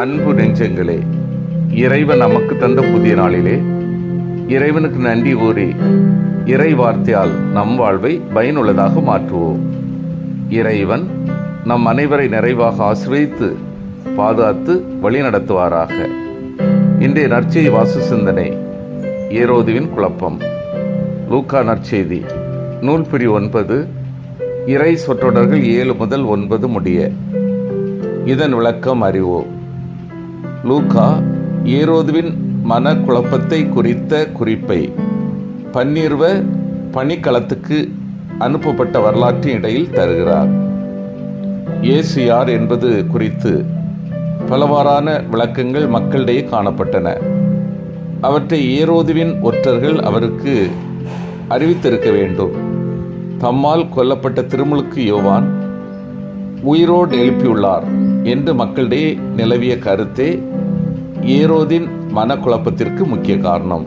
அன்பு நெஞ்சங்களே இறைவன் நமக்கு தந்த புதிய நாளிலே இறைவனுக்கு நன்றி கூறி இறை வார்த்தையால் நம் வாழ்வை பயனுள்ளதாக மாற்றுவோம். இறைவன் நம் அனைவரை நிறைவாக ஆசிரியத்து பாதுகாத்து வழிநடத்துவாராக. இன்றைய நற்செய்தி வாசு சிந்தனை ஏரோதுவின் குழப்பம். லூக்கா நற்செய்தி நூல் பிரி ஒன்பது இறை சொற்றொடர்கள் ஏழு முதல் ஒன்பது முடிய. இதன் விளக்கம் அறிவோம். லூகா ஏரோதுவின் மனக்குழப்பத்தை குறித்த குறிப்பை பன்னிருவ பணிக்களத்துக்கு அனுப்பப்பட்ட வரலாற்றின் இடையில் தருகிறார். இயேசு யார் என்பது குறித்து பலவாறான விளக்கங்கள் மக்களிடையே காணப்பட்டன. அவற்றை ஏரோதுவின் ஒற்றர்கள் அவருக்கு அறிவித்திருக்க வேண்டும். தம்மால் கொல்லப்பட்ட திருமுழுக்கு யோவான் உயிரோடு எழுப்பியுள்ளார் என்று மக்களிடையே நிலவிய கருத்தே ஏரோதின் மனக்குழப்பத்திற்கு முக்கிய காரணம்.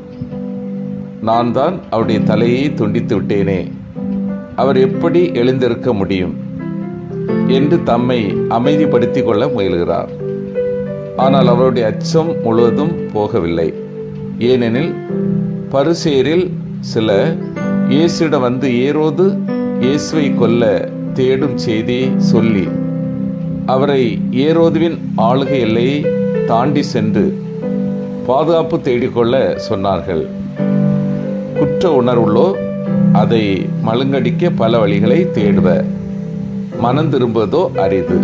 நான் தான் அவருடைய தலையை துண்டித்து விட்டேனே. அவர் எப்படி எழுந்திருக்க முடியும்? என்று தம்மை அமைதிப்படுத்திக் கொள்ள முயல்கிறார். ஆனால் அவருடைய அச்சம் முழுவதும் போகவில்லை. ஏனெனில் பருசேரில் சில இயேசுவிடம் வந்து ஏரோது இயேசுவை கொல்ல தேடும் செய்தியை சொல்லி அவரை ஏரோதுவின் ஆளுகை எல்லையை தாண்டி சென்று பாதுகாப்பு தேடிக்கொள்ள சொன்னார்கள். குற்ற உணர்வுள்ளோ அதை மழுங்கடிக்க பல வழிகளை தேடுவ மனம் திரும்புவதோ அரிது.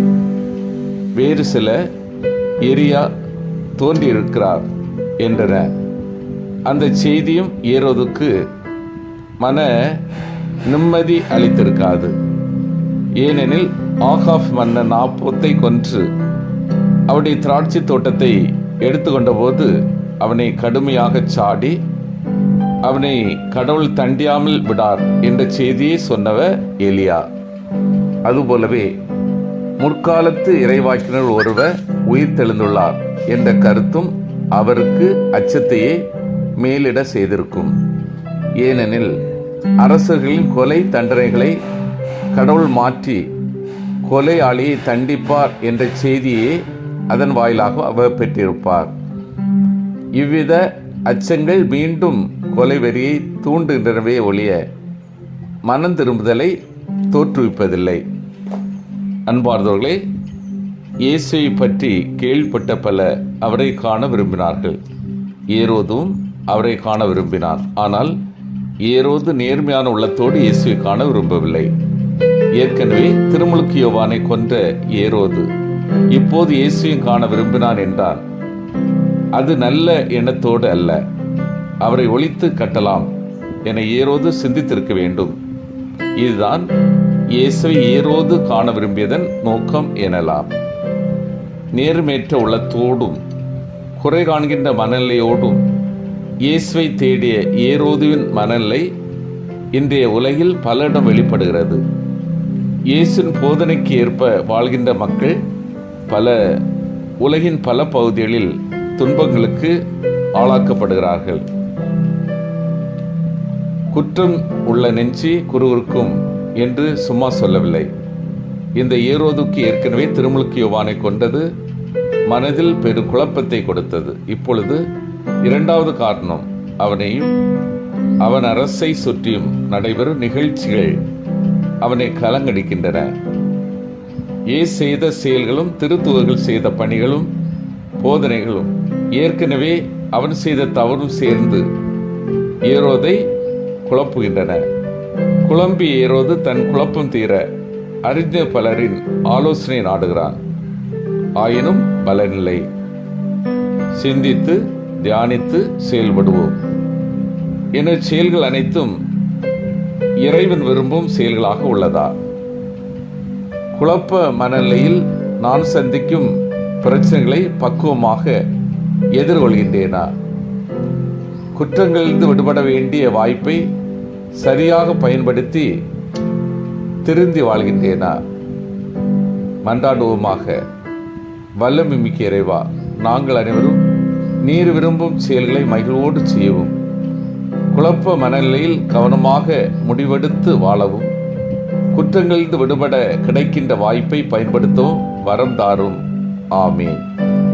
வேறு சில எரியா தோன்றியிருக்கிறார் என்றன. அந்த செய்தியும் ஏரோதுக்கு மன நிம்மதி அளித்திருக்காது. ஏனெனில் ஆகாஃப் மன்னன் நாப்போத்தை கொன்று அவருடைய திராட்சை தோட்டத்தை எடுத்துக்கொண்ட போது அவனை கடுமையாக சாடி அவனை கடவுள் தண்டியாமல் விடார் என்ற செய்தியை சொன்னவ எலியா அதுபோலவே முற்காலத்து இறைவாக்கினர் ஒருவர் உயிர் தெழுந்துள்ளார் என்ற கருத்தும் அவருக்கு அச்சத்தையே மேலிட செய்திருக்கும். ஏனெனில் அரசர்களின் கொலை தண்டனைகளை கடவுள் மாற்றி கொலையாளியை தண்டிப்பார் என்ற செய்தியை அதன் வாயிலாக அவர் பெற்றிருப்பார். இவ்வித அச்சங்கள் மீண்டும் கொலை வெறியை தூண்டுகின்றனவே ஒழிய மனம் திரும்புதலை தோற்றுவிப்பதில்லை. அன்பார்ந்தவர்களே இயேசுவை பற்றி கேள்விப்பட்ட பல அவரை காண விரும்பினார்கள். ஏரோதும் அவரை காண விரும்பினார் ஆனால் ஏரோது நேர்மையான உள்ளத்தோடு இயேசுவை காண விரும்பவில்லை. ஏற்கனவே திருமுழுக்கு யோவானை கொன்ற ஏரோது இப்போது இயேசுவையும் காண விரும்பினான் என்றான் அது நல்ல எண்ணத்தோடு அல்ல. அவரை ஒழித்து கட்டலாம் என ஏரோது சிந்தித்திருக்க வேண்டும். இதுதான் இயேசுவை ஏரோது காண விரும்பியதன் நோக்கம் எனலாம். நேர்மேற்ற உள்ளத்தோடும் குறை காண்கின்ற மனநிலையோடும் இயேசுவை தேடிய ஏரோதுவின் மனநிலை இன்றைய உலகில் பல இடம் வெளிப்படுகிறது. இயேசுவின் போதனைக்கு ஏற்ப வாழ்கின்ற மக்கள் பல உலகின் பல பகுதிகளில் துன்பங்களுக்கு ஆளாக்கப்படுகிறார்கள். குற்றம் உள்ள நெஞ்சி குருவிற்கும் என்று சும்மா சொல்லவில்லை. இந்த ஏரோதுக்கு ஏற்கனவே திருமுழுக்கு யோவானை கொண்டது மனதில் பெரும் குழப்பத்தை கொடுத்தது. இப்பொழுது இரண்டாவது காரணம் அவனையும் அவன் அரசை சுற்றியும் நடைபெறும் நிகழ்ச்சிகள் அவனை கலங்கடிக்கின்றன. ஏ செய்த செயல்களும் திருத்துவர்கள் செய்த பணிகளும் போதனைகளும்? ஏற்கனவே அவன் செய்த தவறும் சேர்ந்து ஏரோதை குழப்புகின்றன. குழம்பி ஏரோது தன் குழப்பம் தீர அறிஞர் பலரின் ஆலோசனை நாடுகிறான். ஆயினும் பலனில்லை. சிந்தித்து தியானித்து செயல்படுவோம். என செயல்கள் அனைத்தும் இறைவன் விரும்பும் செயல்களாக உள்ளதா? குழப்ப மனநிலையில் நான் சந்திக்கும் பிரச்சனைகளை பக்குவமாக எதிர்கொள்கின்றேனா? குற்றங்களிலிருந்து விடுபட வேண்டிய வாய்ப்பை சரியாக பயன்படுத்தி திருந்தி வாழ்கின்றேனா? மன்றாடுவோமாக வல்லமை மிக்க இறைவா நாங்கள் அனைவரும் நீர் விரும்பும் செயல்களை மகிழ்வோடு செய்யவும் குழப்ப மனநிலையில் கவனமாக முடிவெடுத்து வாழவும் குற்றங்களிலிருந்து விடுபட கிடைக்கின்ற வாய்ப்பை பயன்படுத்தும் வரம் தாரும். ஆமீன்.